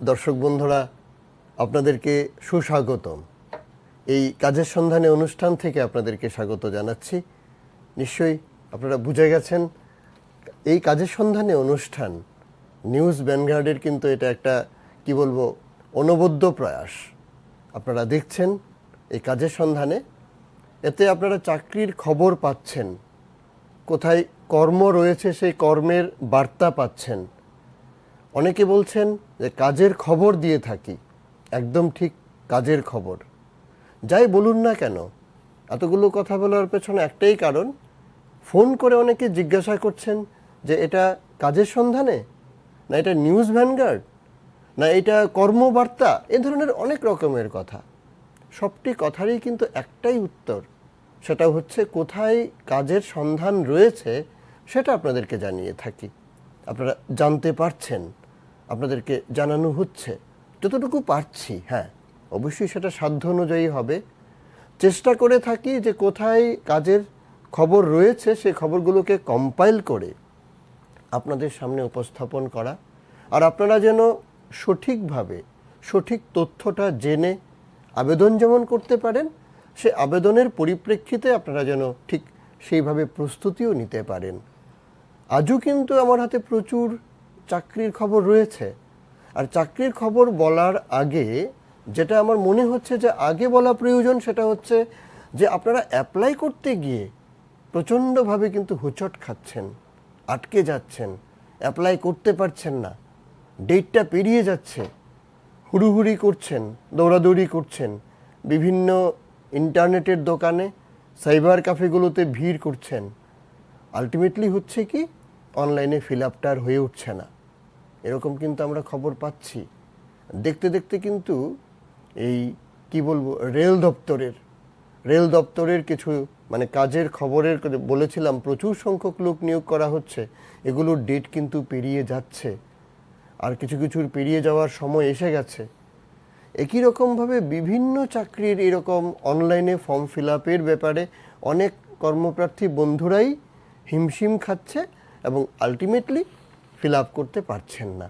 দর্শক বন্ধুরা, আপনাদেরকে সুস্বাগতম। এই কাজের সন্ধানে অনুষ্ঠান থেকে আপনাদেরকে স্বাগত জানাচ্ছি। নিশ্চয়ই আপনারা বুঝে গেছেন, এই কাজের সন্ধানে অনুষ্ঠান, নিউজ ভ্যানগার্ডের কিন্তু এটা একটা, কি বলব, অনবদ্য প্রয়াস। আপনারা দেখছেন এই কাজের সন্ধানে। এতে আপনারা চাকরির খবর পাচ্ছেন। কোথায় কর্ম রয়েছে, সেই কর্মের বার্তা পাচ্ছেন। অনেকে বলছেন যে কাজের খবর দিয়ে থাকি, একদম ঠিক কাজের খবর। যাই বলুন না কেন, এতগুলো কথা বলার পেছনে একটাই কারণ, ফোন করে অনেকে জিজ্ঞাসা করছেন যে এটা কাজের সন্ধানে? না এটা নিউজ ভ্যানগার্ড? না এটা কর্মবার্তা? এ ধরনের অনেক রকমের কথা। সবটি কথারই কিন্তু একটাই উত্তর, সেটা হচ্ছে কোথায় কাজের সন্ধান রয়েছে, সেটা আপনাদেরকে জানিয়ে থাকি। আপনারা জানতে পারছেন। আপনাদেরকে জানানো হচ্ছে। যতটুকু পারছি হ্যাঁ অবশ্যই সেটা সাধ্য অনুযায়ী হবে। চেষ্টা করে থাকি যে কোথায় কাজের খবর রয়েছে, সেই খবরগুলোকে কম্পাইল করে আপনাদের সামনে উপস্থাপন করা। আর আপনারা যেন সঠিকভাবে, সঠিক তথ্যটা জেনে আবেদন যেমন করতে পারেন, সে আবেদনের পরিপ্রেক্ষিতে আপনারা যেন ঠিক সেইভাবে প্রস্তুতিও নিতে পারেন। আজও কিন্তু আমার হাতে প্রচুর চাকরির খবর রয়েছে। আর চাকরির খবর বলার আগে যেটা আমার মনে হচ্ছে যে আগে বলা প্রয়োজন সেটা হচ্ছে যে আপনারা অ্যাপ্লাই করতে গিয়ে প্রচণ্ডভাবে কিন্তু হোঁচট খাচ্ছেন, আটকে যাচ্ছেন অ্যাপ্লাই করতে পারছেন না ডেটটা পেরিয়ে যাচ্ছে, হুড়ুহুড়ি করছেন, দৌড়াদৌড়ি করছেন, বিভিন্ন ইন্টারনেটের দোকানে, সাইবার ক্যাফেগুলোতে ভিড় করছেন। আলটিমেটলি হচ্ছে কি অনলাইনে ফিল আপটা হয়ে উঠছে না। এরকম কিন্তু আমরা খবর পাচ্ছি। দেখতে দেখতে কিন্তু এই, কি বলব, রেল দপ্তরের রেল দপ্তরের কিছু মানে কাজের খবরের বলেছিলাম, প্রচুর সংখ্যক লোক নিয়োগ করা হচ্ছে। এগুলোর ডেট কিন্তু পেরিয়ে যাচ্ছে। আর কিছু কিছুর পেরিয়ে যাওয়ার সময় এসে গেছে। একই রকমভাবে বিভিন্ন চাকরির এরকম অনলাইনে ফর্ম ফিল আপের ব্যাপারে অনেক কর্মপ্রার্থী বন্ধুরাই হিমশিম খাচ্ছে এবং আলটিমেটলি ফিল আপ করতে পারছেন না।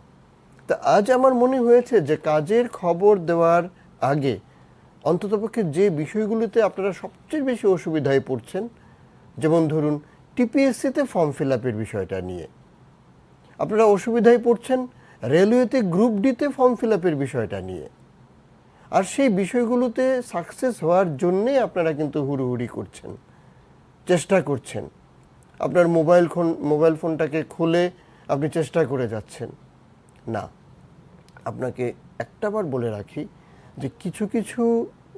তা আজ আমার মনে হয়েছে যে কাজের খবর দেওয়ার আগে অন্ততপক্ষে যে বিষয়গুলিতে আপনারা সবচেয়ে বেশি অসুবিধায় পড়ছেন, যেমন ধরুন টিপিএসসিতে ফর্ম ফিল আপের বিষয়টা নিয়ে। আপনারা অসুবিধায় পড়ছেন রেলওয়েতে গ্রুপ ডিতে ফর্ম ফিল আপের বিষয়টা নিয়ে। আর সেই বিষয়গুলোতে সাকসেস হওয়ার জন্যে আপনারা কিন্তু হুড়ুহুড়ি করছেন, চেষ্টা করছেন। আপনার মোবাইল ফোন, মোবাইল ফোনটাকে খুলে আপনি চেষ্টা করে যাচ্ছেন। না। আপনাকে একটাবার বলে রাখি যে কিছু কিছু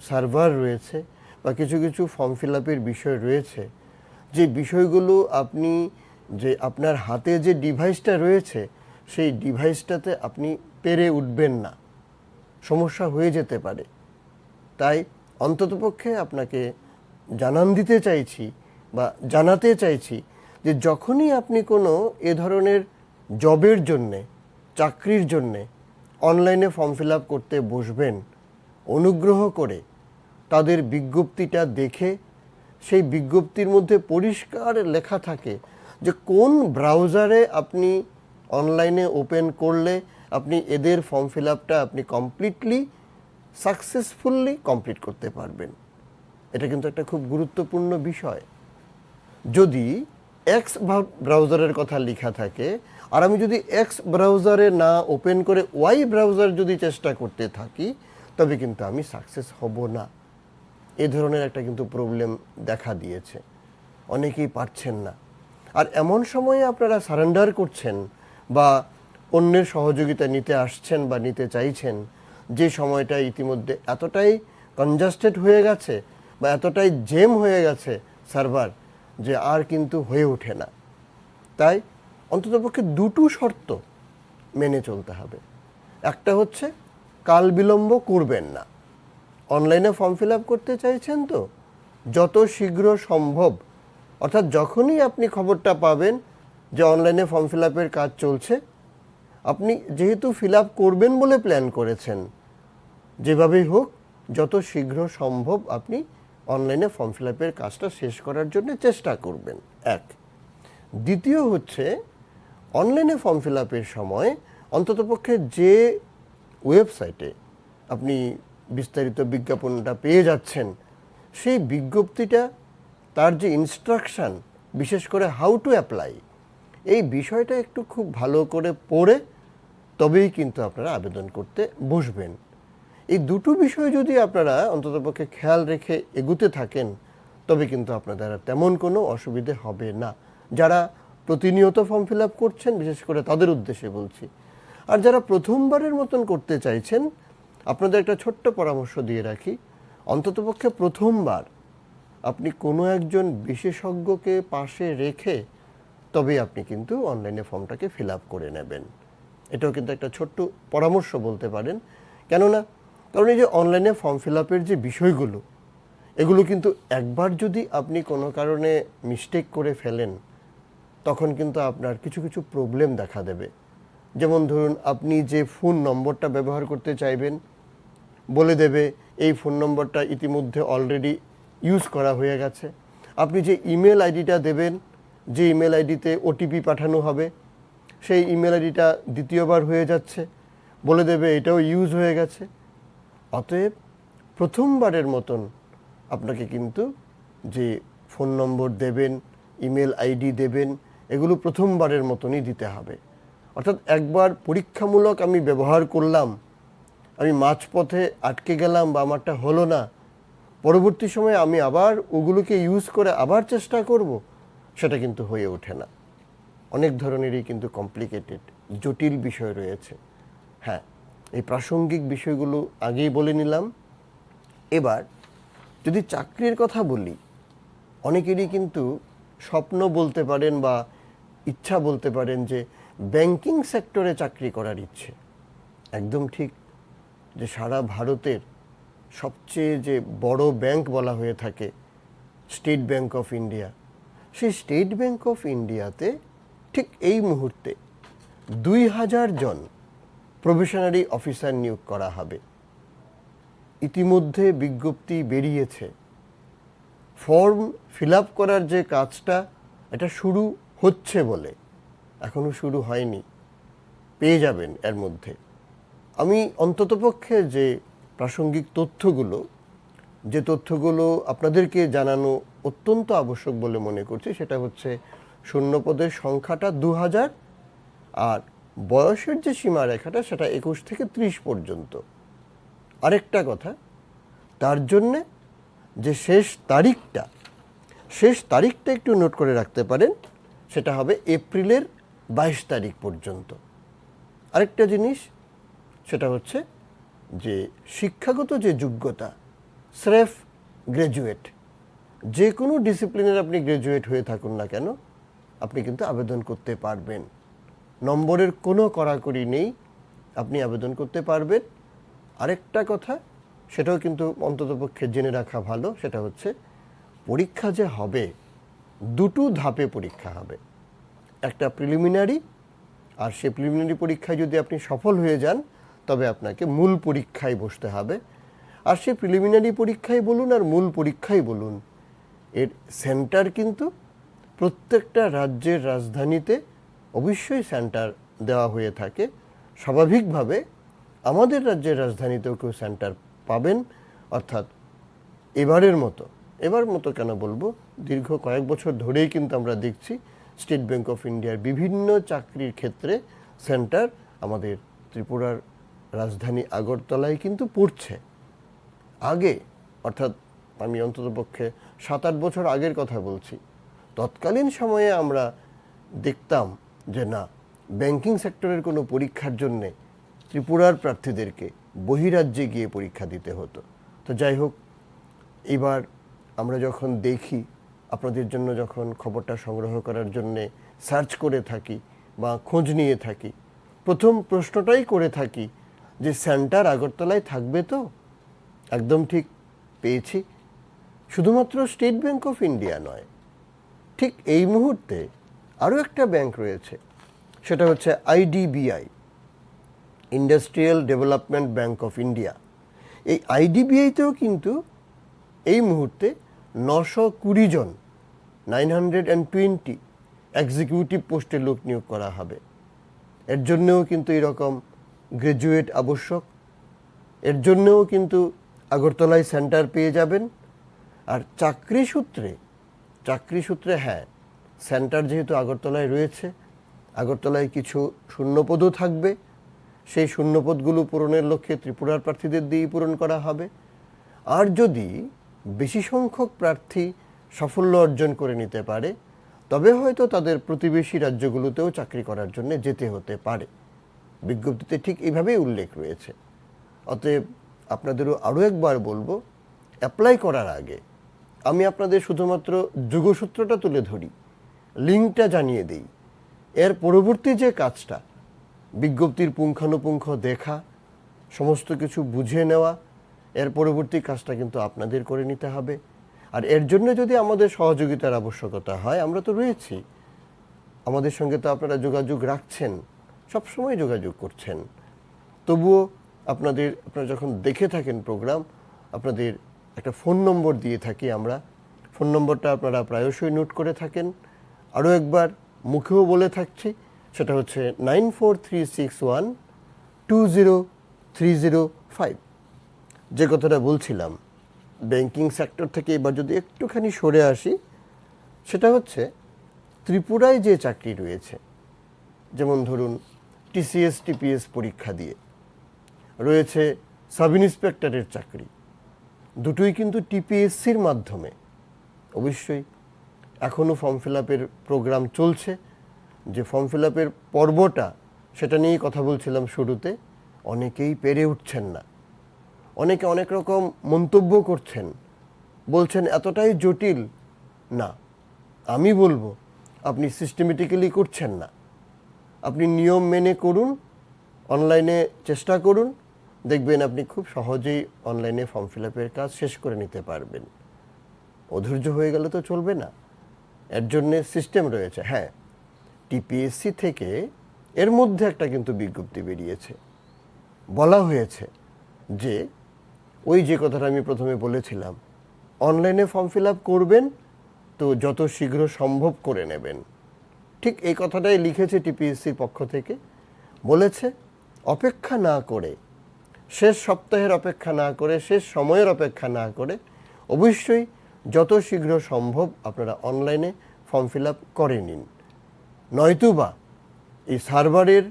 সার্ভার রয়েছে বা কিছু কিছু ফর্ম ফিল আপের বিষয় রয়েছে, যে বিষয়গুলো আপনি যে আপনার হাতে যে ডিভাইসটা রয়েছে, সেই ডিভাইসটাতে আপনি পেরে উঠবেন না। সমস্যা হয়ে যেতে পারে। তাই অন্ততপক্ষে আপনাকে জানান দিতে চাইছি বা জানাতে চাইছি যে যখনই আপনি কোনো এ ধরনের জবের জন্যে, চাকরির জন্যে অনলাইনে ফর্ম ফিল আপ করতে বসবেন, অনুগ্রহ করে তাদের বিজ্ঞপ্তিটা দেখে, সেই বিজ্ঞপ্তির মধ্যে পরিষ্কার লেখা থাকে যে কোন ব্রাউজারে আপনি অনলাইনে ওপেন করলে আপনি এদের ফর্ম ফিল আপটা আপনি কমপ্লিটলি, সাকসেসফুললি কমপ্লিট করতে পারবেন। এটা কিন্তু একটা খুব গুরুত্বপূর্ণ বিষয়। যদি এক্স ব্রাউজারের কথা লেখা থাকে আর আমি যদি এক্স ব্রাউজারে না ওপেন করে ওয়াই ব্রাউজার যদি চেষ্টা করতে থাকি, তবে কিন্তু আমি সাকসেস হব না। এ ধরনের একটা কিন্তু প্রবলেম দেখা দিয়েছে। অনেকেই পারছেন না। আর এমন সময়ে আপনারা সারেন্ডার করছেন বা অন্যের সহযোগিতা নিতে আসছেন বা নিতে চাইছেন, যে সময়টা ইতিমধ্যে এতটাই কনজাস্টেড হয়ে গেছে বা এতটাই জেম হয়ে গেছে সার্ভার যে আর কিন্তু হয়ে ওঠে না। তাই অন্ততপক্ষে দুটো শর্ত মেনে চলতে হবে। একটা হচ্ছে, কাল বিলম্ব করবেন না। অনলাইনে ফর্ম ফিল আপ করতে চাইছেন তো? যত শীঘ্র সম্ভব। অর্থাৎ যখনই আপনি খবরটা পাবেন যে অনলাইনে ফর্ম ফিল আপের কাজ চলছে, আপনি যেহেতু ফিল আপ করবেন বলে প্ল্যান করেছেন, যেভাবেই হোক, যত শীঘ্র সম্ভব আপনি অনলাইনে ফর্ম ফিল আপের কাজটা শেষ করার জন্য চেষ্টা করবেন। এক। দ্বিতীয় হচ্ছে অনলাইনে ফর্ম ফিল আপের সময় অন্ততপক্ষে যে ওয়েবসাইটে আপনি বিস্তারিত বিজ্ঞাপনটা পেয়ে যাচ্ছেন, সেই বিজ্ঞপ্তিটা, তার যে ইনস্ট্রাকশন বিশেষ করে হাউ টু অ্যাপ্লাই এই বিষয়টা একটু খুব ভালো করে পড়ে তবেই কিন্তু আপনারা আবেদন করতে বসবেন। এই দুটো বিষয় যদি আপনারা অন্ততপক্ষে খেয়াল রেখে এগুতে থাকেন, তবে কিন্তু আপনাদের তেমন কোনো অসুবিধে হবে না। যারা প্রতিনিয়ত ফর্ম ফিল করছেন, বিশেষ করে তাদের উদ্দেশ্যে বলছি। আর যারা প্রথমবারের মতন করতে চাইছেন, আপনাদের একটা ছোট্ট পরামর্শ দিয়ে রাখি। অন্ততপক্ষে প্রথমবার আপনি কোনো একজন বিশেষজ্ঞকে পাশে রেখে তবে আপনি কিন্তু অনলাইনে ফর্মটাকে ফিল করে নেবেন। এটাও কিন্তু একটা ছোট্ট পরামর্শ বলতে পারেন। কেননা, কারণ এই যে অনলাইনে ফর্ম ফিল যে বিষয়গুলো, এগুলো কিন্তু একবার যদি আপনি কোনো কারণে মিস্টেক করে ফেলেন তখন কিন্তু আপনার কিছু কিছু প্রবলেম দেখা দেবে। যেমন ধরুন, আপনি যে ফোন নম্বরটা ব্যবহার করতে চাইবেন, বলে দেবে, এই ফোন নম্বরটা ইতিমধ্যে অলরেডি ইউজ করা হয়ে গেছে। আপনি যে ইমেল আইডিটা দেবেন, যে ইমেল আইডিতে ওটিপি পাঠানো হবে, সেই ইমেল আইডিটা দ্বিতীয়বার হয়ে যাচ্ছে, বলে দেবে, এটাও ইউজ হয়ে গেছে। অতএব প্রথমবারের মতন আপনাকে কিন্তু যে ফোন নম্বর দেবেন ইমেল আইডি দেবেন এগুলো প্রথমবারের মতনই দিতে হবে। অর্থাৎ একবার পরীক্ষামূলক আমি ব্যবহার করলাম, আমি মাঝপথে আটকে গেলাম বা আমারটা হলো না, পরবর্তী সময়ে আমি আবার ওগুলোকে ইউজ করে আবার চেষ্টা করব, সেটা কিন্তু হয়ে ওঠে না। অনেক ধরনেরই কিন্তু কমপ্লিকেটেড জটিল বিষয় রয়েছে। হ্যাঁ এই প্রাসঙ্গিক বিষয়গুলো আগেই বলে নিলাম। এবার যদি চাকরির কথা বলি, অনেকেরই কিন্তু স্বপ্ন বলতে পারেন বা ইচ্ছা বলতে পারেন যে ব্যাংকিং সেক্টরে চাকরি করার ইচ্ছে। একদম ঠিক যে সারা ভারতের সবচেয়ে যে বড় ব্যাংক বলা হয়ে থাকে, স্টেট ব্যাংক অফ ইন্ডিয়া। সেই স্টেট ব্যাংক অফ ইন্ডিয়াতে ঠিক এই মুহূর্তে দুই হাজার জন প্রফেশনারি অফিসার নিয়োগ করা হবে। ইতিমধ্যে বিজ্ঞপ্তি বেরিয়েছে। ফর্ম ফিল আপ করার যে কাজটা, এটা শুরু হচ্ছে বলে এখনও শুরু হয়নি, পেয়ে যাবেন এর মধ্যে। আমি অন্ততপক্ষে যে প্রাসঙ্গিক তথ্যগুলো, যে তথ্যগুলো আপনাদেরকে জানানো অত্যন্ত আবশ্যক বলে মনে করছি, সেটা হচ্ছে শূন্যপদের সংখ্যাটা দু হাজার আর বয়সের যে সীমারেখাটা সেটা একুশ থেকে ত্রিশ পর্যন্ত। আরেকটা কথা, তার জন্যে যে শেষ তারিখটা শেষ তারিখটা একটু নোট করে রাখতে পারেন সেটা হবে এপ্রিলের বাইশ তারিখ পর্যন্ত। আরেকটা জিনিস, সেটা হচ্ছে যে শিক্ষাগত যে যোগ্যতা, স্রেফ গ্র্যাজুয়েট যে কোনো ডিসিপ্লিনের আপনি গ্র্যাজুয়েট হয়ে থাকুন না কেন, আপনি কিন্তু আবেদন করতে পারবেন। নম্বরের কোনো কড়াকড়ি নেই, আপনি আবেদন করতে পারবেন। আরেকটা কথা, সেটাও কিন্তু অন্ততপক্ষে জেনে রাখা ভালো, সেটা হচ্ছে পরীক্ষা যে হবে দুটো ধাপে পরীক্ষা হবে। একটা প্রিলিমিনারি আর সেই প্রিলিমিনারি পরীক্ষায় যদি আপনি সফল হয়ে যান, তবে আপনাকে মূল পরীক্ষায় বসতে হবে। আর সেই প্রিলিমিনারি পরীক্ষায় বলুন আর মূল পরীক্ষায় বলুন, এর সেন্টার কিন্তু প্রত্যেকটা রাজ্যের রাজধানীতে অবশ্যই সেন্টার দেওয়া হয়ে থাকে। স্বাভাবিকভাবে আমাদের রাজ্যের রাজধানীতেও কেউ সেন্টার পাবেন, অর্থাৎ এবারের মতো, এবার মতো কেন বলব? দীর্ঘ কয়েক বছর ধরেই কিন্তু আমরা দেখছি স্টেট ব্যাংক অফ ইন্ডিয়ার বিভিন্ন চাকরির ক্ষেত্রে সেন্টার আমাদের ত্রিপুরার রাজধানী আগরতলায় কিন্তু পড়ছে। আগে, অর্থাৎ আমি অন্ততপক্ষে সাত আট বছর আগের কথা বলছি, তৎকালীন সময়ে আমরা দেখতাম যে না, ব্যাংকিং সেক্টরের কোনো পরীক্ষার জন্যে ত্রিপুরার প্রার্থীদেরকে বহিরাজ্যে গিয়ে পরীক্ষা দিতে হতো। তো যাই হোক, এবার আমরা যখন দেখি আপনাদের জন্য যখন খবরটা সংগ্রহ করার জন্যে সার্চ করে থাকি বা খোঁজ নিয়ে থাকি, প্রথম প্রশ্নটাই করে থাকি যে সেন্টার আগরতলায় থাকবে তো? একদম ঠিক পেয়েছি। শুধুমাত্র স্টেট ব্যাংক অফ ইন্ডিয়া নয়, ঠিক এই মুহূর্তে আরও একটা ব্যাংক রয়েছে, সেটা হচ্ছে IDBI industrial development bank of India. এই আইডিবিআইতেও কিন্তু এই মুহূর্তে নশো কুড়ি জন nine hundred and twenty executive পোস্টে লোক নিয়োগ করা হবে। এর জন্যও কিন্তু এরকম গ্রাজুয়েট আবশ্যক। এর জন্যেও কিন্তু আগরতলায় সেন্টার পেয়ে যাবেন। আর চাকরি সূত্রে চাকরি সূত্রে হ্যাঁ সেন্টার যেহেতু আগরতলায় রয়েছে, আগরতলায় কিছু শূন্যপদও থাকবে। সেই শূন্যপদগুলো পূরণের লক্ষ্যে ত্রিপুরার প্রার্থীদের দিয়েই পূরণ করা হবে। আর যদি বেশি সংখ্যক প্রার্থী সাফল্য অর্জন করে নিতে পারে, তবে হয়তো তাদের প্রতিবেশী রাজ্যগুলোতেও চাকরি করার জন্য যেতে হতে পারে। বিজ্ঞপ্তিতে ঠিক এইভাবেই উল্লেখ রয়েছে। অতএব আপনাদেরও আরও একবার বলব অ্যাপ্লাই করার আগে আমি আপনাদের শুধুমাত্র যুগসূত্রটা তুলে ধরি, লিঙ্কটা জানিয়ে দিই। এর পরবর্তী যে কাজটা, বিজ্ঞপ্তির পুঙ্খানুপুঙ্খ দেখা, সমস্ত কিছু বুঝে নেওয়া এর পরবর্তী কাজটা কিন্তু আপনাদের করে নিতে হবে। আর এর জন্য যদি আমাদের সহযোগিতার আবশ্যকতা হয়, আমরা তো রয়েছি। আমাদের সঙ্গে তো আপনারা যোগাযোগ রাখছেন সব সময় যোগাযোগ করছেন। তবুও আপনাদের, আপনারা যখন দেখে থাকেন প্রোগ্রাম, আপনাদের একটা ফোন নম্বর দিয়ে থাকি আমরা। ফোন নম্বরটা আপনারা প্রায়শই নোট করে থাকেন। আরও একবার মুখেও বলে থাকছি, সেটা হচ্ছে nine four three six one two zero three zero five. যে কথাটা বলছিলাম ব্যাংকিং সেক্টর থেকে এবার যদি একটুখানি সরে আসি, সেটা হচ্ছে ত্রিপুরায় যে চাকরি রয়েছে, যেমন ধরুন টিসিএস টিপিএস পরীক্ষা দিয়ে, রয়েছে সাব ইন্সপেক্টরের চাকরি। দুটোই কিন্তু টিপিএসসির মাধ্যমে। অবশ্যই এখনও ফর্ম ফিল আপের প্রোগ্রাম চলছে। যে ফর্ম ফিল আপের পর্বটা, সেটা নিয়েই কথা বলছিলাম শুরুতে, অনেকেই পেরে উঠছেন না। অনেকে অনেক রকম মন্তব্য করছেন। বলছেন, এতটাই জটিল? না। আমি বলব, আপনি সিস্টেমেটিক্যালি করছেন না। আপনি নিয়ম মেনে করুন, অনলাইনে চেষ্টা করুন। দেখবেন আপনি খুব সহজেই অনলাইনে ফর্ম ফিল আপের কাজ শেষ করে নিতে পারবেন। অধৈর্য হয়ে গেলে তো চলবে না। এর জন্যে সিস্টেম রয়েছে। হ্যাঁ টিপিএসসি থেকে এর মধ্যে একটা কিন্তু বিজ্ঞপ্তি বেরিয়েছে। বলা হয়েছে যে ওই যে কথাটা আমি প্রথমে বলেছিলাম অনলাইনে ফর্ম ফিল আপ করবেন তো যত শীঘ্র সম্ভব করে নেবেন। ঠিক এই কথাটাই লিখেছে টিপিএসসির পক্ষ থেকে। বলেছে, অপেক্ষা না করে, শেষ সপ্তাহের অপেক্ষা না করে, শেষ সময়ের অপেক্ষা না করে, অবশ্যই যত শীঘ্র সম্ভব আপনারা অনলাইনে ফর্ম ফিল আপ করে নিন। নয়তুবা এই সার্ভারের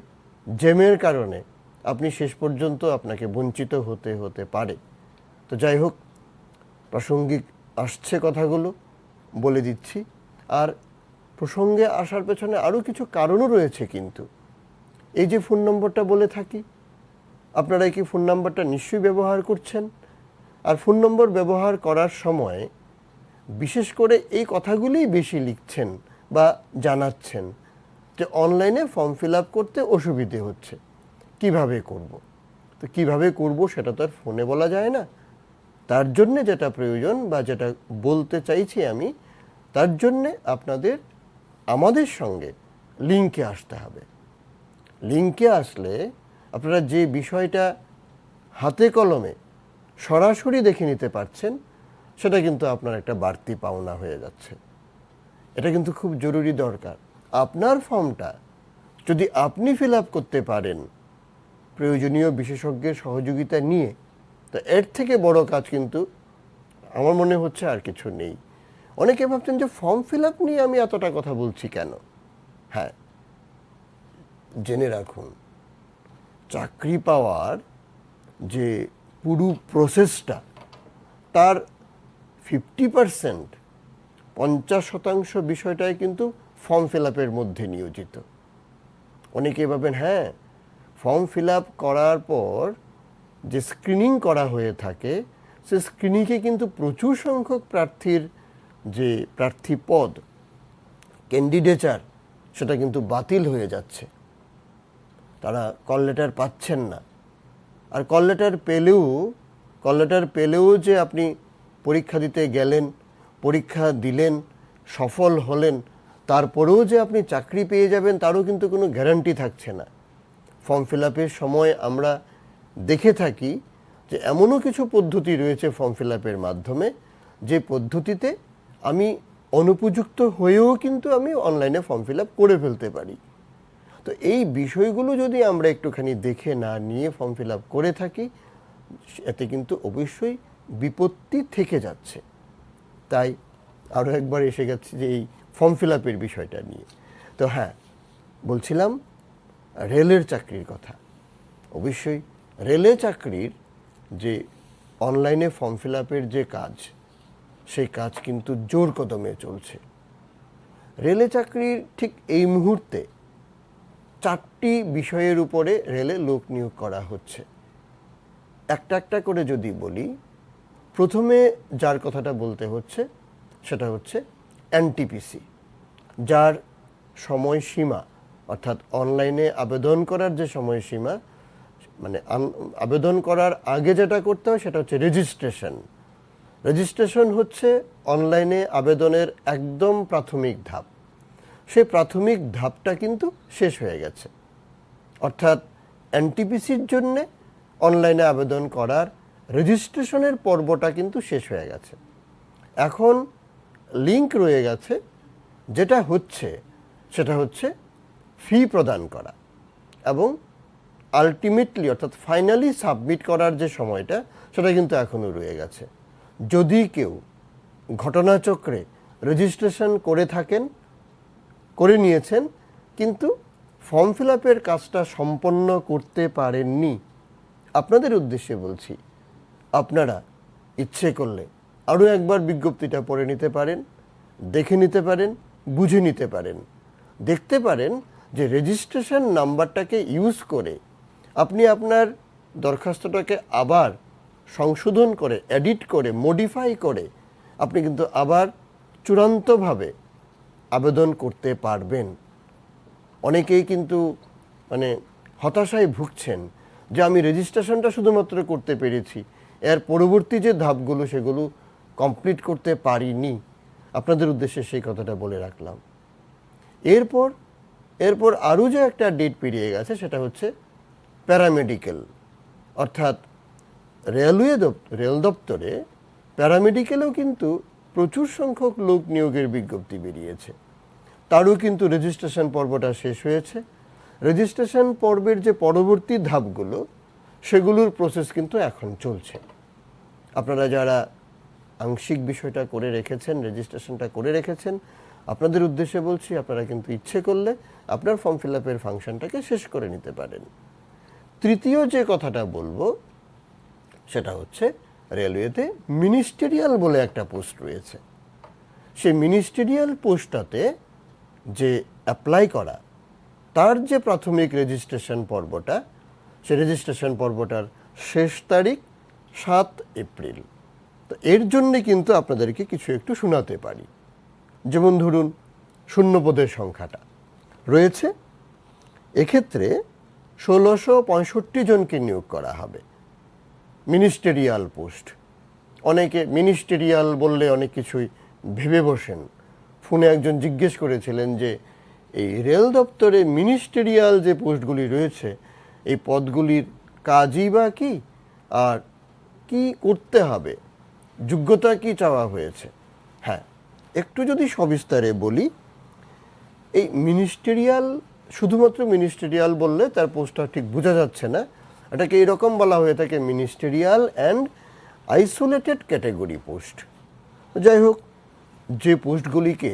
জেমের কারণে আপনি শেষ পর্যন্ত আপনাকে বঞ্চিত হতে হতে পারে। তো যাই হোক, প্রাসঙ্গিক আসছে কথাগুলো, বলে দিচ্ছি। আর প্রসঙ্গে আসার পেছনে আরও কিছু কারণও রয়েছে কিন্তু। এই যে ফোন নম্বরটা বলে থাকি আপনারা কি ফোন নাম্বারটা নিশ্চয়ই ব্যবহার করছেন? আর ফোন নম্বর ব্যবহার করার সময় বিশেষ করে এই কথাগুলিই বেশি লিখছেন বা জানাচ্ছেন যে অনলাইনে ফর্ম ফিল আপ করতে অসুবিধে হচ্ছে। কীভাবে করব। তো কীভাবে করব সেটা তো আর ফোনে বলা যায় না। তার জন্যে যেটা প্রয়োজন বা যেটা বলতে চাইছি আমি, তার জন্যে আপনাদের, আমাদের সঙ্গে লিঙ্কে আসতে হবে। লিঙ্কে আসলে আপনারা যে বিষয়টা হাতে কলমে সরাসরি দেখে নিতে পারছেন, সেটা কিন্তু আপনার একটা বাড়তি পাওনা হয়ে যাচ্ছে। এটা কিন্তু খুব জরুরি দরকার। আপনার ফর্মটা যদি আপনি ফিল করতে পারেন, প্রয়োজনীয় বিশেষজ্ঞের সহযোগিতা নিয়ে তো এর থেকে বড় কাজ কিন্তু আমার মনে হচ্ছে আর কিছু নেই। অনেকে ভাবছেন যে ফর্ম ফিল আপ নিয়ে আমি এতটা কথা বলছি কেন? হ্যাঁ জেনে রাখুন, চাকরি পাওয়ার যে পুরো প্রসেসটা তার ফিফটি পারসেন্ট পঞ্চাশ শতাংশ বিষয়টাই কিন্তু ফর্ম ফিল আপের মধ্যে নিয়োজিত। অনেকে ভাবেন হ্যাঁ ফর্ম ফিল আপ করার পর যে স্ক্রিনিং করা হয়ে থাকে, সে স্ক্রিনিংয়ে কিন্তু প্রচুর সংখ্যক প্রার্থীর যে প্রার্থী পদ ক্যান্ডিডেচার সেটা কিন্তু বাতিল হয়ে যাচ্ছে। তারা কল লেটার পাচ্ছেন না। আর কল লেটার পেলেও কল লেটার পেলেও যে আপনি পরীক্ষা দিতে গেলেন, পরীক্ষা দিলেন, সফল হলেন, তারপরেও যে আপনি চাকরি পেয়ে যাবেন, তারও কিন্তু কোনো গ্যারান্টি থাকছে না। ফর্ম ফিল সময় আমরা দেখে থাকি যে এমনও কিছু পদ্ধতি রয়েছে ফর্ম ফিল আপের মাধ্যমে, যে পদ্ধতিতে আমি অনুপযুক্ত হয়েও কিন্তু আমি অনলাইনে ফর্ম ফিল আপ করে ফেলতে পারি। তো এই বিষয়গুলো যদি আমরা একটুখানি দেখে না নিয়ে ফর্ম ফিল আপ করে থাকি, এতে কিন্তু অবশ্যই বিপত্তি থেকে যাচ্ছে। তাই আরও একবার এসে গেছে যে এই ফর্ম ফিল আপের বিষয়টা নিয়ে। তো হ্যাঁ বলছিলাম, রেলের চাকরির কথা। অবশ্যই রেলে চাকরির যে অনলাইনে ফর্ম ফিল আপের যে কাজ, সেই কাজ কিন্তু জোর কদমে চলছে। রেলে চাকরির ঠিক এই মুহূর্তে চারটি বিষয়ের উপরে রেলে লোক নিয়োগ করা হচ্ছে। একটা একটা করে যদি বলি, প্রথমে যার কথাটা বলতে হচ্ছে, সেটা হচ্ছে এনটিপিসি যার সময়সীমা, অর্থাৎ অনলাইনে আবেদন করার যে সময়সীমা মানে আবেদন করার আগে যেটা করতে হয় সেটা হচ্ছে রেজিস্ট্রেশন রেজিস্ট্রেশন হচ্ছে অনলাইনে আবেদনের একদম প্রাথমিক ধাপ। সেই প্রাথমিক ধাপটা কিন্তু শেষ হয়ে গেছে। অর্থাৎ এনটিপিসির জন্যে অনলাইনে আবেদন করার রেজিস্ট্রেশনের পর্বটা কিন্তু শেষ হয়ে গেছে। এখন লিংক রয়ে গেছে, যেটা হচ্ছে, সেটা হচ্ছে ফি প্রদান করা এবং আলটিমেটলি অর্থাৎ ফাইনালি সাবমিট করার যে সময়টা, সেটা কিন্তু এখনও রয়ে গেছে। যদি কেউ ঘটনাচক্রে রেজিস্ট্রেশন করে থাকেন, করে নিয়েছেন, কিন্তু ফর্ম ফিল আপের কাজটা সম্পন্ন করতে পারেননি, আপনাদের উদ্দেশ্যে বলছি, আপনারা ইচ্ছে করলে আরও একবার বিজ্ঞপ্তিটা পড়ে নিতে পারেন, দেখে নিতে পারেন, বুঝে নিতে পারেন। দেখতে পারেন যে রেজিস্ট্রেশন নাম্বারটাকে ইউজ করে আপনি আপনার দরখাস্তটাকে আবার সংশোধন করে এডিট করে মডিফাই করে, আপনি কিন্তু আবার চূড়ান্তভাবে আবেদন করতে পারবেন। অনেকেই কিন্তু মানে হতাশায় ভুগছেন যে আমি রেজিস্ট্রেশনটা শুধুমাত্র করতে পেরেছি, এর পরবর্তী যে ধাপগুলো সেগুলো কমপ্লিট করতে পারিনি। আপনাদের উদ্দেশ্যে সেই কথাটা বলে রাখলাম। এরপর এরপর আরও যে একটা ডেট পেরিয়ে গেছে সেটা হচ্ছে প্যারামেডিক্যাল, অর্থাৎ রেলওয়ে দপ্তর রেল দপ্তরে প্যারামেডিক্যালেও কিন্তু প্রচুর সংখ্যক লোক নিয়োগের বিজ্ঞপ্তি বেরিয়েছে। তারও কিন্তু রেজিস্ট্রেশন পর্বটা শেষ হয়েছে। রেজিস্ট্রেশন পর্বের যে পরবর্তী ধাপগুলো, সেগুলোর প্রসেস কিন্তু এখন চলছে। আপনারা যারা আংশিক বিষয়টা করে রেখেছেন, রেজিস্ট্রেশনটা করে রেখেছেন, আপনাদের উদ্দেশ্যে বলছি, আপনারা কিন্তু ইচ্ছে করলে আপনার ফর্ম ফিল আপের ফাংশনটাকে শেষ করে নিতে পারেন। তৃতীয় যে কথাটা বলব, সেটা হচ্ছে রেলওয়েতে মিনিস্টেরিয়াল বলে একটা পোস্ট রয়েছে। সেই মিনিস্টেরিয়াল পোস্টটাতে যে অ্যাপ্লাই করা, তার যে প্রাথমিক রেজিস্ট্রেশন পর্বটা, সে রেজিস্ট্রেশন পর্বটার শেষ তারিখ সাত এপ্রিল। তো এর জন্যে কিন্তু আপনাদেরকে কিছু একটু শোনাতে পারি। যেমন ধরুন, শূন্যপদের সংখ্যাটা রয়েছে। এক্ষেত্রে ষোলোশো পঁয়ষট্টি জনকে নিয়োগ করা হবে। মিনিস্টেরিয়াল পোস্ট অনেকে মিনিস্টেরিয়াল বললে অনেক কিছুই ভেবে বসেন। ফোনে একজন জিজ্ঞেস করেছিলেন যে, এই রেল দপ্তরে মিনিস্টেরিয়াল যে পোস্টগুলি রয়েছে, এই পদগুলির কাজই বা কি? আর কি করতে হবে? যোগ্যতা কি চাওয়া হয়েছে? হ্যাঁ একটু যদি সবিস্তারে বলি, এই মিনিস্টেরিয়াল শুধুমাত্র মিনিস্টেরিয়াল বললে তার পোস্টটা ঠিক বোঝা যাচ্ছে না। এটাকে এরকম বলা হয়ে থাকে ministerial and isolated category post. যাই হোক, যে পোস্টগুলিকে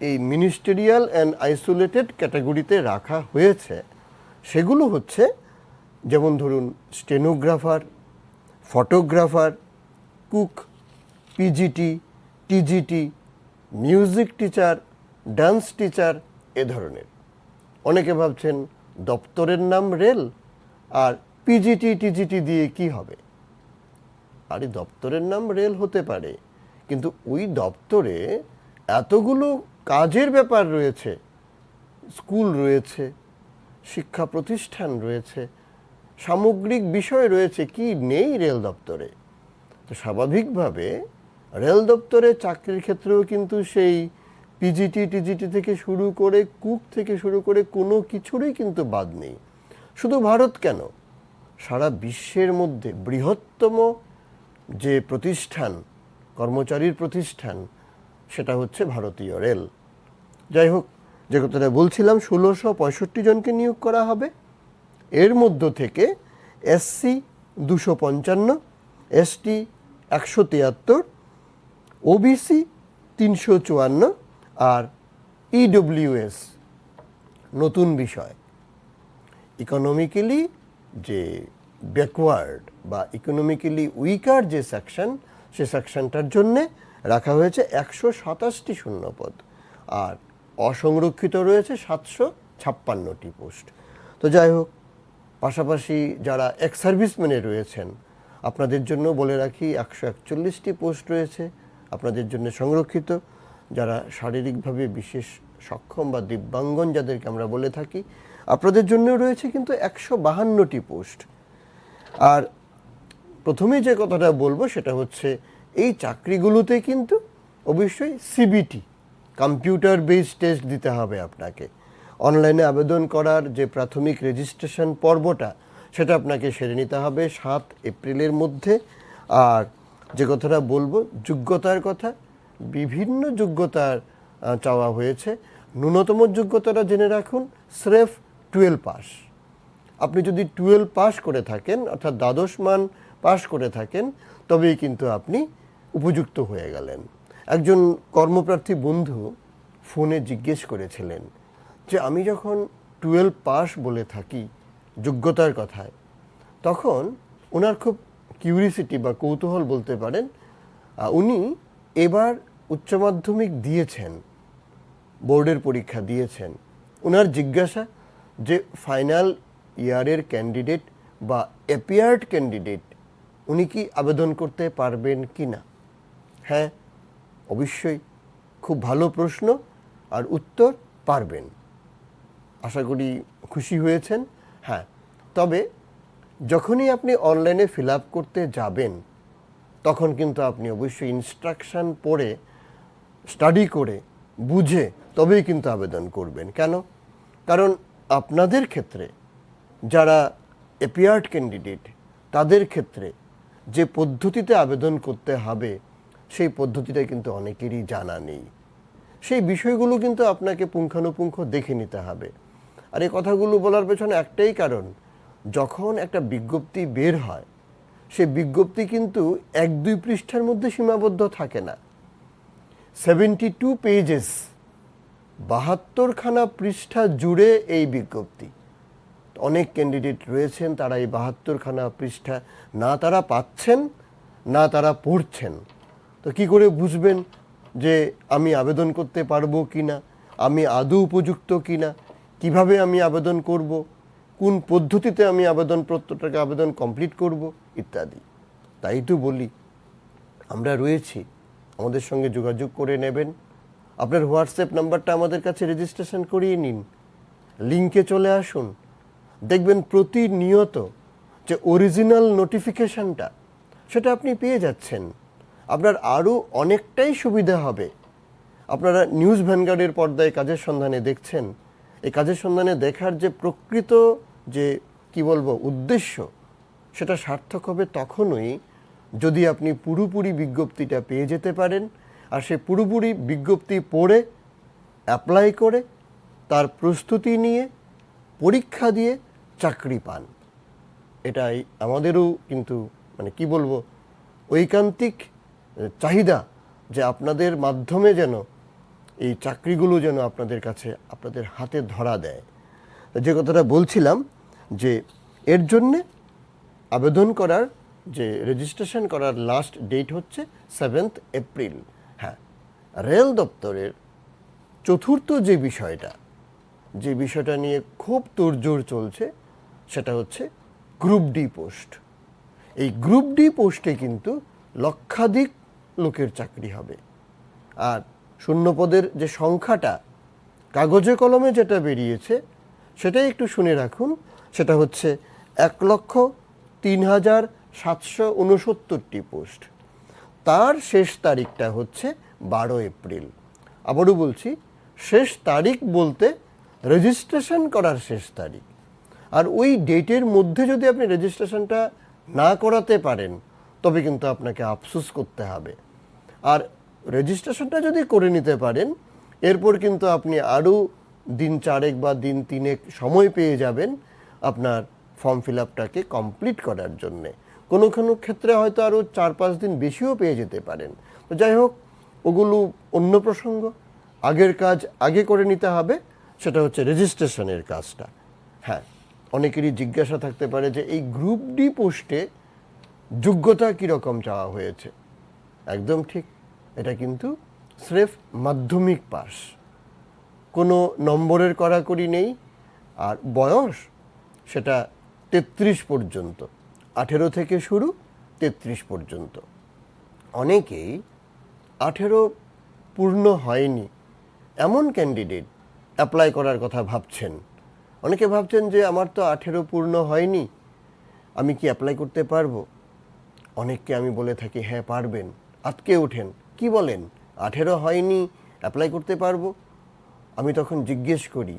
এই মিনিস্টেরিয়াল অ্যান্ড আইসোলেটেড ক্যাটাগরিতে রাখা হয়েছে, সেগুলো হচ্ছে যেমন ধরুন stenographer, photographer, cook, PGT, TGT, music teacher, dance teacher এ ধরনের। অনেকে ভাবছেন দপ্তরের নাম রেল আর পিজিটি, টিজিটি দিয়ে কি হবে? আরে, দপ্তরের নাম রেল হতে পারে, কিন্তু ওই দপ্তরে এতগুলো কাজের ব্যাপার রয়েছে, স্কুল রয়েছে, শিক্ষা প্রতিষ্ঠান রয়েছে, সামগ্রিক বিষয় রয়েছে, কি নেই রেল দপ্তরে? তো স্বাভাবিকভাবে রেল দপ্তরে চাকরির ক্ষেত্রেও কিন্তু সেই পিজিটি টিজিটি থেকে শুরু করে কুক থেকে শুরু করে কোনো কিছুরই কিন্তু বাদ নেই। শুধু ভারত কেন? সারা বিশ্বের মধ্যে বৃহত্তম যে প্রতিষ্ঠান, কর্মচারীর প্রতিষ্ঠান, সেটা হচ্ছে ভারতীয় রেল। যাই হোক, যে কথাটা বলছিলাম, ষোলোশো পঁয়ষট্টি জনকে নিয়োগ করা হবে। এর মধ্য থেকে এসসি দুশো পঞ্চান্ন এসটি একশো তিয়াত্তর ওবিসি তিনশো চুয়ান্ন আর ইডব্লিউএস নতুন বিষয়। ইকোনমিক্যালি যে ব্যাকওয়ার্ড বা ইকোনমিক্যালি উইকার যে সেকশন সে সেকশনটার জন্যে রাখা হয়েছে একশো সাতাশটি শূন্যপদ। আর অসংরক্ষিত রয়েছে সাতশো ছাপ্পান্নটি পোস্ট। তো যাই হোক, পাশাপাশি যারা এক্স সার্ভিসম্যানে রয়েছেন, আপনাদের জন্য বলে রাখি একশো একচল্লিশটি পোস্ট রয়েছে, আপনাদের জন্য সংরক্ষিত। যারা শারীরিকভাবে বিশেষ সক্ষম বা দিব্যাঙ্গন যাদেরকে আমরা বলে থাকি, আপনাদের জন্যও রয়েছে কিন্তু একশো বাহান্নটি পোস্ট। আর প্রথমে যে কথাটা বলব সেটা হচ্ছে, এই চাকরিগুলোতে কিন্তু অবশ্যই সিবিটি কম্পিউটার বেসড টেস্ট দিতে হবে আপনাকে। অনলাইনে আবেদন করার যে প্রাথমিক রেজিস্ট্রেশন পর্বটা, সেটা আপনাকে সেরে নিতে হবে সাত এপ্রিলের মধ্যে। আর যে কথাটা বলব, যোগ্যতার কথা বিভিন্ন যোগ্যতার চাওয়া হয়েছে। ন্যূনতম যোগ্যতাটা জেনে রাখুন, স্রেফ টুয়েলভ পাস। আপনি যদি টুয়েলভ পাস করে থাকেন, অর্থাৎ দ্বাদশ মান পাস করে থাকেন, তবেই কিন্তু আপনি উপযুক্ত হয়ে গেলেন। একজন কর্মপ্রার্থী বন্ধু ফোনে জিজ্ঞেস করেছিলেন যে, আমি যখন টুয়েলভ পাস বলে থাকি যোগ্যতার কথায়, তখন ওনার খুব কিউরিসিটি বা কৌতূহল বলতে পারেন উনি এবার উচ্চ মাধ্যমিক দিয়েছেন, বোর্ডের পরীক্ষা দিয়েছেন ওনার জিজ্ঞাসা যে ফাইনাল ইয়ারের ক্যান্ডিডেট বা অ্যাপিয়ার্ড ক্যান্ডিডেট উনি কি আবেদন করতে পারবেন কি না? হ্যাঁ অবশ্যই, খুব ভালো প্রশ্ন আর উত্তর পারবেন। আশা করি খুশি হয়েছেন হ্যাঁ তবে যখনই আপনি অনলাইনে ফিল করতে যাবেন, তখন কিন্তু আপনি অবশ্যই ইনস্ট্রাকশন পড়ে স্টাডি করে, বুঝে তবেই কিন্তু আবেদন করবেন। কেন? কারণ আপনাদের ক্ষেত্রে যারা এপিয়ার্ড ক্যান্ডিডেট তাদের ক্ষেত্রে যে পদ্ধতিতে আবেদন করতে হবে, সেই পদ্ধতিটা কিন্তু অনেকেরই জানা নেই। সেই বিষয়গুলো কিন্তু আপনাকে পুঙ্খানুপুঙ্খ দেখে নিতে হবে। আর এই কথাগুলো বলার পেছনে একটাই কারণ, যখন একটা বিজ্ঞপ্তি বের হয়, সে বিজ্ঞপ্তি কিন্তু এক দুই পৃষ্ঠার মধ্যে সীমাবদ্ধ থাকে না। সেভেন্টি টু পেজেস বাহাত্তরখানা পৃষ্ঠা জুড়ে এই বিজ্ঞপ্তি। অনেক ক্যান্ডিডেট রয়েছেন, তারা এই বাহাত্তরখানা পৃষ্ঠা না তারা পাচ্ছেন, না তারা পড়ছেন। তো কি করে বুঝবেন যে আমি আবেদন করতে পারব কি না আমি আদৌ উপযুক্ত কি না কীভাবে আমি আবেদন করব? কোন পদ্ধতিতে আমি আবেদন আবেদনপত্রটাকে আবেদন কমপ্লিট করব? ইত্যাদি। তাই তো বলি, আমরা রয়েছি। আমাদের সঙ্গে যোগাযোগ করে নেবেন। আপনার হোয়াটসঅ্যাপ নাম্বারটা আমাদের কাছে রেজিস্ট্রেশন করিয়ে নিন। লিঙ্কে চলে আসুন। দেখবেন প্রতিনিয়ত যে অরিজিনাল নোটিফিকেশনটা সেটা আপনি পেয়ে যাচ্ছেন। আপনার আরও অনেকটাই সুবিধা হবে। আপনারা নিউজ ভ্যানগার্ডের পর্দায় কাজের সন্ধানে দেখছেন। এই কাজের সন্ধানে দেখার যে প্রকৃত যে, কি বলব, উদ্দেশ্য, সেটা সার্থক হবে তখনই যদি আপনি পুরোপুরি বিজ্ঞপ্তিটা পেয়ে যেতে পারেন, আর সে পুরোপুরি বিজ্ঞপ্তি পড়ে অ্যাপ্লাই করে, তার প্রস্তুতি নিয়ে, পরীক্ষা দিয়ে চাকরি পান। এটাই আমাদেরও কিন্তু মানে কি বলব, ঐকান্তিক চাহিদা যে আপনাদের মাধ্যমে যেন এই চাকরিগুলো যেন আপনাদের কাছে, আপনাদের হাতে ধরা দেয়। যে কথাটা বলছিলাম যে, এর জন্যে আবেদন করার যে রেজিস্ট্রেশন করার লাস্ট ডেট হচ্ছে সেভেন্থ এপ্রিল হ্যাঁ রেল দপ্তরের চতুর্থ যে বিষয়টা যে বিষয়টা নিয়ে খুব তোড়জোড় চলছে, সেটা হচ্ছে গ্রুপ ডি পোস্ট এই গ্রুপ ডি পোস্টে কিন্তু লক্ষাধিক লোকের চাকরি হবে। আর শূন্যপদের যে সংখ্যাটা, কাগজে কলমে যেটা বেরিয়েছে, সেটাই একটু শুনে রাখুন, সেটা হচ্ছে এক লক্ষ তিন হাজার সাতশো উনসত্তরটি পোস্ট। তার শেষ তারিখটা হচ্ছে বারো এপ্রিল। আবারও বলছি, শেষ তারিখ বলতে রেজিস্ট্রেশন করার শেষ তারিখ। আর ওই ডেটের মধ্যে যদি আপনি রেজিস্ট্রেশনটা না করাতে পারেন, তবে কিন্তু আপনাকে আফসুস করতে হবে। আর রেজিস্ট্রেশনটা যদি করে নিতে পারেন, এরপর কিন্তু আপনি আরও দিন চারেক বা দিন তিনেক সময় পেয়ে যাবেন আপনার ফর্ম ফিল আপটাকে কমপ্লিট করার জন্যে। কোনো কোনো ক্ষেত্রে হয়তো আরও চার পাঁচ দিন বেশিও পেয়ে যেতে পারেন। তো যাই হোক, ওগুলো অন্য প্রসঙ্গ। আগের কাজ আগে করে নিতে হবে, সেটা হচ্ছে রেজিস্ট্রেশনের কাজটা। হ্যাঁ অনেকেরই জিজ্ঞাসা থাকতে পারে যে এই গ্রুপ ডি পোস্টে যোগ্যতা কীরকম চাওয়া হয়েছে? একদম ঠিক, এটা কিন্তু স্রেফ মাধ্যমিক পাস। কোনো নম্বরের কড়াকড়ি নেই, আর বয়স সেটা তেত্রিশ পর্যন্ত। আঠেরো থেকে শুরু, তেত্রিশ পর্যন্ত। অনেকেই আঠেরো পূর্ণ হয়নি। এমন ক্যান্ডিডেট অ্যাপ্লাই করার কথা ভাবছেন। অনেকে ভাবছেন যে আমার তো আঠেরো পূর্ণ হয়নি, আমি কি অ্যাপ্লাই করতে পারব? অনেককে আমি বলে থাকি হ্যাঁ পারবেন। আটকে ওঠেন। কি বলেন? আঠেরো হয়নি অ্যাপ্লাই করতে পারব? আমি তখন জিজ্ঞেস করি,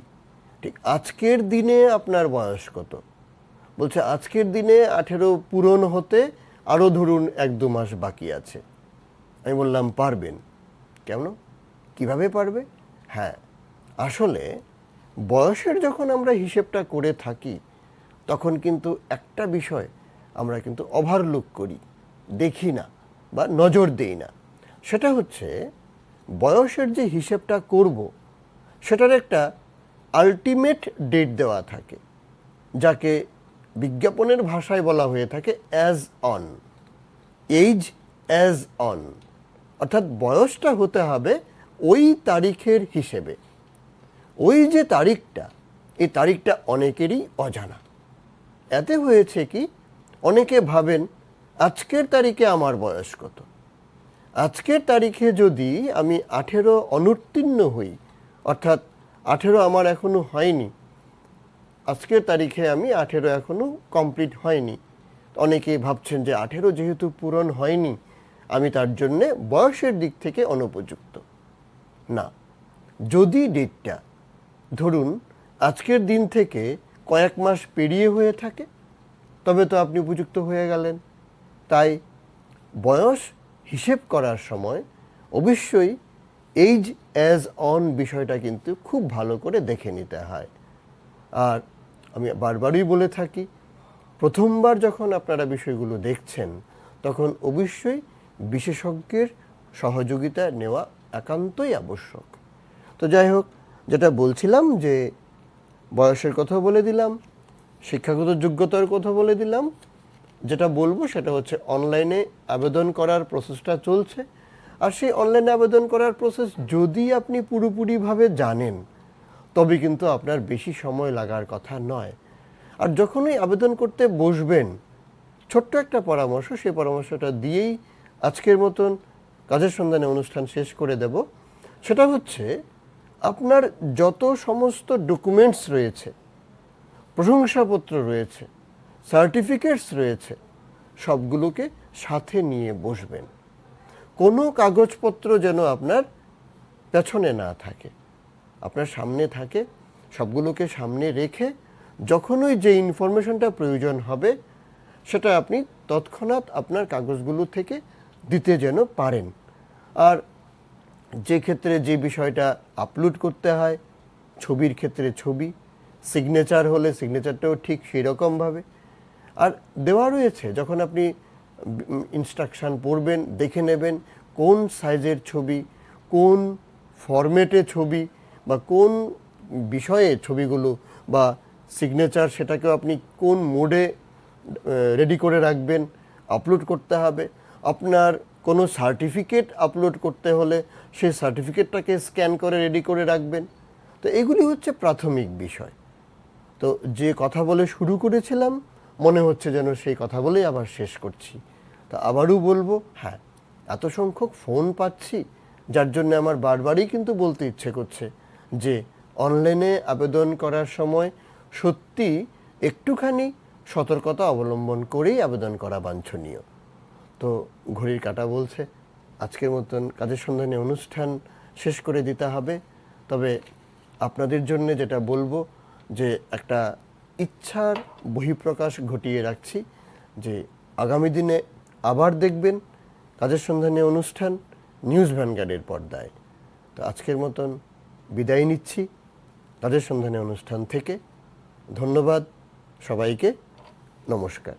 ঠিক আজকের দিনে আপনার বয়স কত? বলছে, আজকের দিনে আঠেরো পূরণ হতে আরও ধরুন এক দু মাস বাকি আছে। আমি বললাম, পারবেন। কেমন কীভাবে পারবে? হ্যাঁ আসলে বয়সের যখন আমরা হিসেবটা করে থাকি, তখন কিন্তু একটা বিষয় আমরা কিন্তু ওভারলুক করি, দেখি না বা নজর দেই না। সেটা হচ্ছে, বয়সের যে হিসেবটা করব, সেটার একটা আলটিমেট ডেট দেওয়া থাকে, যাকে বিজ্ঞাপনের ভাষায় বলা হয়ে থাকে as on age as on অর্থাৎ বয়সটা হতে হবে ওই তারিখের হিসেবে। ওই যে তারিখটা, এই তারিখটা অনেকেরই অজানা। এতে হয়েছে কি, অনেকে ভাবেন, আজকের তারিখে আমার বয়স কত? আজকের তারিখে যদি আমি আঠেরো অনুত্তীর্ণ হই, অর্থাৎ আঠেরো আমার এখনও হয়নি আজকের তারিখে আমি আঠেরো এখনও কমপ্লিট হয়নি। অনেকেই ভাবছেন যে আঠেরো যেহেতু পূরণ হয়নি, আমি তার জন্যে বয়সের দিক থেকে অনুপযুক্ত। না, যদি ডেটটা ধরুন আজকের দিন থেকে কয়েক মাস পেরিয়ে হয়ে থাকে, তবে তো আপনি উপযুক্ত হয়ে গেলেন। তাই বয়স হিসেব করার সময় অবশ্যই এইজ অ্যাজ অন বিষয়টা কিন্তু খুব ভালো করে দেখে নিতে হয়। আর আমি বারবারই বলে থাকি, প্রথমবার যখন আপনারা বিষয়গুলো দেখছেন, তখন অবশ্যই বিশেষজ্ঞের সহযোগিতা নেওয়া একান্তই আবশ্যক। তো যাই হোক, যেটা বলছিলাম যে বয়সের কথা বলে দিলাম, শিক্ষাগত যোগ্যতার কথা বলে দিলাম, যেটা বলব সেটা হচ্ছে অনলাইনে আবেদন করার প্রসেসটা চলছে। আর সেই অনলাইনে আবেদন করার প্রসেস যদি আপনি পুরোপুরিভাবে জানেন তবে কিন্তু আপনার বেশি সময় লাগার কথা নয়। আর যখনই আবেদন করতে বসবেন, ছোট্ট একটা পরামর্শ, সেই পরামর্শটা দিয়েই আজকের মতন কাজের সন্ধানে অনুষ্ঠান শেষ করে দেব। সেটা হচ্ছে, আপনার যত সমস্ত ডকুমেন্টস রয়েছে, প্রশংসাপত্র রয়েছে, সার্টিফিকেটস রয়েছে, সবগুলোকে সাথে নিয়ে বসবেন। কোনো কাগজপত্র যেন আপনার পেছনে না থাকে। আপনার সামনে থাকে, সবগুলোকে সামনে রেখে যখনই যে ইনফরমেশনটা প্রয়োজন হবে, সেটা আপনি তৎক্ষণাৎ আপনার কাগজগুলো থেকে দিতে যেন পারেন। আর যে ক্ষেত্রে যে বিষয়টা আপলোড করতে হয়, ছবির ক্ষেত্রে ছবি সিগনেচার হলে সিগনেচারটাও ঠিক সেই রকমভাবে আর দেওয়া রয়েছে, যখন আপনি ইনস্ট্রাকশান পড়বেন, দেখে নেবেন কোন সাইজের ছবি, কোন ফরম্যাটে ছবি বা কোন বিষয়ে ছবিগুলো বা সিগনেচার সেটাকেও আপনি কোন মোডে রেডি করে রাখবেন আপলোড করতে হবে। আপনার কোনো সার্টিফিকেট আপলোড করতে হলে সেই সার্টিফিকেটটাকে স্ক্যান করে রেডি করে রাখবেন। তো এগুলি হচ্ছে প্রাথমিক বিষয়। তো যে কথা বলে শুরু করেছিলাম, মনে হচ্ছে যেন সেই কথা বলেই আবার শেষ করছি। তা আবারও বলব হ্যাঁ এত সংখ্যক ফোন পাচ্ছি, যার জন্য আমার বারবারই কিন্তু বলতে ইচ্ছে করছে যে অনলাইনে আবেদন করার সময় সত্যি একটুখানি সতর্কতা অবলম্বন করেই আবেদন করা বাঞ্ছনীয়। তো ঘড়ির কাটা বলছে, আজকের মতন কাজের সন্ধানে অনুষ্ঠান শেষ করে দিতে হবে। তবে আপনাদের জন্য যেটা বলব যে একটা ইচ্ছার বহিঃপ্রকাশ ঘটিয়ে রাখছি যে আগামী দিনে আবার দেখবেন কাজের সন্ধানে অনুষ্ঠান নিউজ ভ্যানগার্ডের পর্দায়। তো আজকের মতন বিদায় নিচ্ছি। তাদের সন্ধানে অনুষ্ঠান থেকে। ধন্যবাদ সবাইকে। নমস্কার।